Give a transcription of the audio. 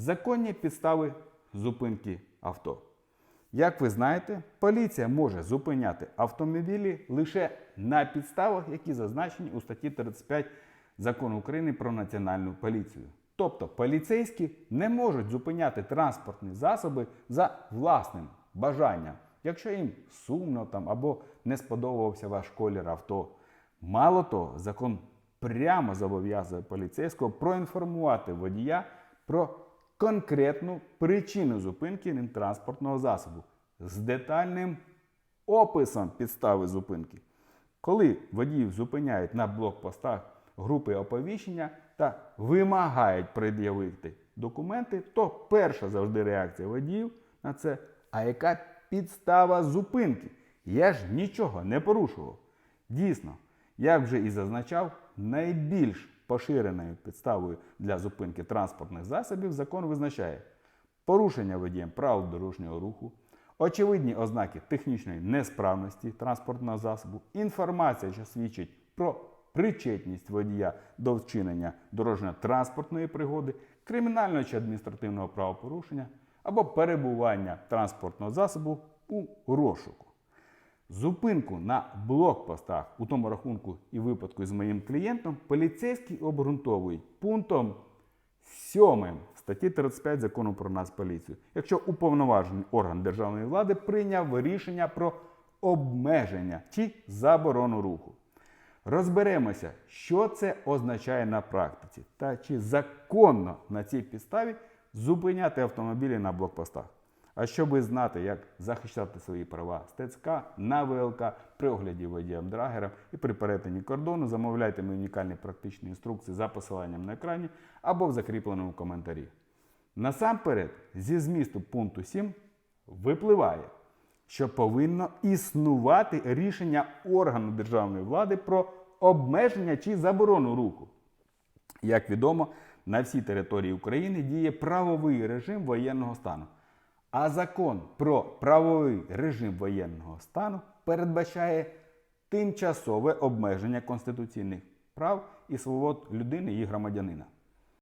Законні підстави зупинки авто. Як ви знаєте, поліція може зупиняти автомобілі лише на підставах, які зазначені у статті 35 Закону України про національну поліцію. Тобто поліцейські не можуть зупиняти транспортні засоби за власним бажанням, якщо їм сумно там або не сподобався ваш колір авто. Мало того, закон прямо зобов'язує поліцейського проінформувати водія про конкретну причину зупинки транспортного засобу з детальним описом підстави зупинки. Коли водіїв зупиняють на блокпостах групи оповіщення та вимагають пред'явити документи, то перша завжди реакція водіїв на це. А яка підстава зупинки? Я ж нічого не порушував. Дійсно, як вже і зазначав, найбільш поширеною підставою для зупинки транспортних засобів закон визначає порушення водієм правил дорожнього руху, очевидні ознаки технічної несправності транспортного засобу, інформація, що свідчить про причетність водія до вчинення дорожньо-транспортної пригоди, кримінального чи адміністративного правопорушення або перебування транспортного засобу у розшуку. Зупинку на блокпостах у тому рахунку і випадку з моїм клієнтом поліцейські обґрунтовують пунктом 7 статті 35 закону про нас поліцію, якщо уповноважений орган державної влади прийняв рішення про обмеження чи заборону руху. Розберемося, що це означає на практиці та чи законно на цій підставі зупиняти автомобілі на блокпостах. А щоб знати, як захищати свої права з ТЦК на ВЛК при огляді водієм драгером і при перетині кордону, замовляйте мої унікальні практичні інструкції за посиланням на екрані або в закріпленому коментарі. Насамперед, зі змісту пункту 7 випливає, що повинно існувати рішення органу державної влади про обмеження чи заборону руху. Як відомо, на всій території України діє правовий режим воєнного стану. А закон про правовий режим воєнного стану передбачає тимчасове обмеження конституційних прав і свобод людини і громадянина.